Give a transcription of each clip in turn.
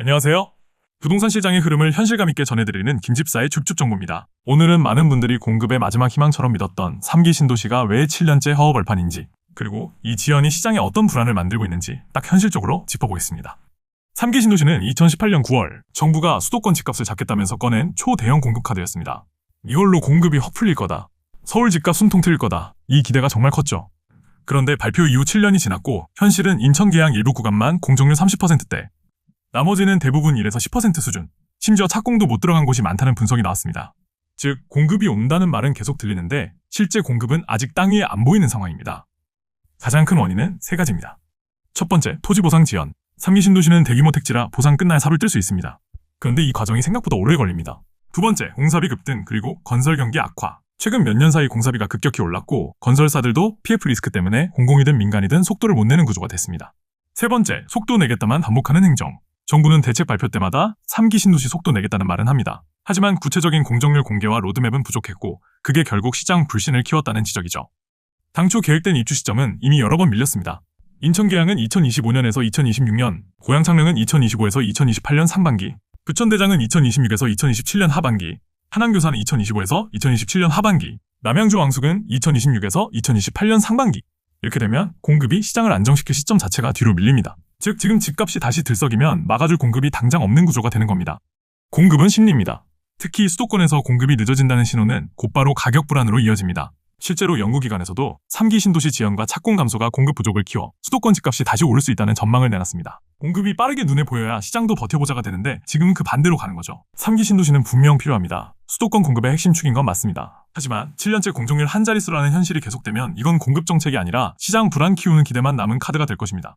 안녕하세요. 부동산 시장의 흐름을 현실감 있게 전해드리는 김집사의 줍줍 정보입니다. 오늘은 많은 분들이 공급의 마지막 희망처럼 믿었던 3기 신도시가 왜 7년째 허허벌판인지, 그리고 이 지연이 시장에 어떤 불안을 만들고 있는지 딱 현실적으로 짚어보겠습니다. 3기 신도시는 2018년 9월 정부가 수도권 집값을 잡겠다면서 꺼낸 초대형 공급 카드였습니다. 이걸로 공급이 확 풀릴 거다. 서울 집값 숨통 트일 거다. 이 기대가 정말 컸죠. 그런데 발표 이후 7년이 지났고 현실은 인천 계양 일부 구간만 공정률 30%대, 나머지는 대부분 1에서 10% 수준, 심지어 착공도 못 들어간 곳이 많다는 분석이 나왔습니다. 즉, 공급이 온다는 말은 계속 들리는데 실제 공급은 아직 땅 위에 안 보이는 상황입니다. 가장 큰 원인은 세 가지입니다. 첫 번째, 토지 보상 지연. 3기 신도시는 대규모 택지라 보상 끝날 삽을 뜰수 있습니다. 그런데 이 과정이 생각보다 오래 걸립니다. 두 번째, 공사비 급등 그리고 건설 경기 악화. 최근 몇 년 사이 공사비가 급격히 올랐고 건설사들도 PF 리스크 때문에 공공이든 민간이든 속도를 못 내는 구조가 됐습니다. 세 번째, 속도 내겠다만 반복하는 행정. 정부는 대책 발표 때마다 3기 신도시 속도 내겠다는 말은 합니다. 하지만 구체적인 공정률 공개와 로드맵은 부족했고 그게 결국 시장 불신을 키웠다는 지적이죠. 당초 계획된 입주 시점은 이미 여러 번 밀렸습니다. 인천 계양은 2025년에서 2026년, 고양 창릉은 2025에서 2028년 상반기, 부천 대장은 2026에서 2027년 하반기, 하남 교사는 2025에서 2027년 하반기, 남양주 왕숙은 2026에서 2028년 상반기. 이렇게 되면 공급이 시장을 안정시킬 시점 자체가 뒤로 밀립니다. 즉 지금 집값이 다시 들썩이면 막아줄 공급이 당장 없는 구조가 되는 겁니다. 공급은 심리입니다. 특히 수도권에서 공급이 늦어진다는 신호는 곧바로 가격 불안으로 이어집니다. 실제로 연구기관에서도 3기 신도시 지연과 착공 감소가 공급 부족을 키워 수도권 집값이 다시 오를 수 있다는 전망을 내놨습니다. 공급이 빠르게 눈에 보여야 시장도 버텨보자가 되는데 지금은 그 반대로 가는 거죠. 3기 신도시는 분명 필요합니다. 수도권 공급의 핵심 축인 건 맞습니다. 하지만 7년째 공정률 한 자릿수라는 현실이 계속되면 이건 공급 정책이 아니라 시장 불안 키우는 기대만 남은 카드가 될 것입니다.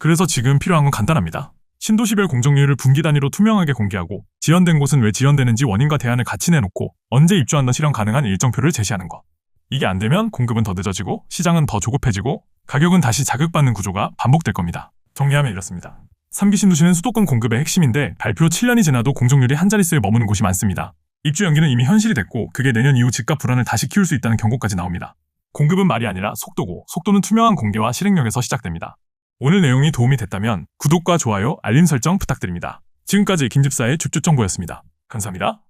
그래서 지금 필요한 건 간단합니다. 신도시별 공정률을 분기 단위로 투명하게 공개하고 지연된 곳은 왜 지연되는지 원인과 대안을 같이 내놓고 언제 입주한다 실현 가능한 일정표를 제시하는 것. 이게 안 되면 공급은 더 늦어지고 시장은 더 조급해지고 가격은 다시 자극받는 구조가 반복될 겁니다. 정리하면 이렇습니다. 3기 신도시는 수도권 공급의 핵심인데 발표 7년이 지나도 공정률이 한 자릿수에 머무는 곳이 많습니다. 입주 연기는 이미 현실이 됐고 그게 내년 이후 집값 불안을 다시 키울 수 있다는 경고까지 나옵니다. 공급은 말이 아니라 속도고 속도는 투명한 공개와 실행력에서 시작됩니다. 오늘 내용이 도움이 됐다면 구독과 좋아요, 알림 설정 부탁드립니다. 지금까지 김집사의 줍줍 정보였습니다. 감사합니다.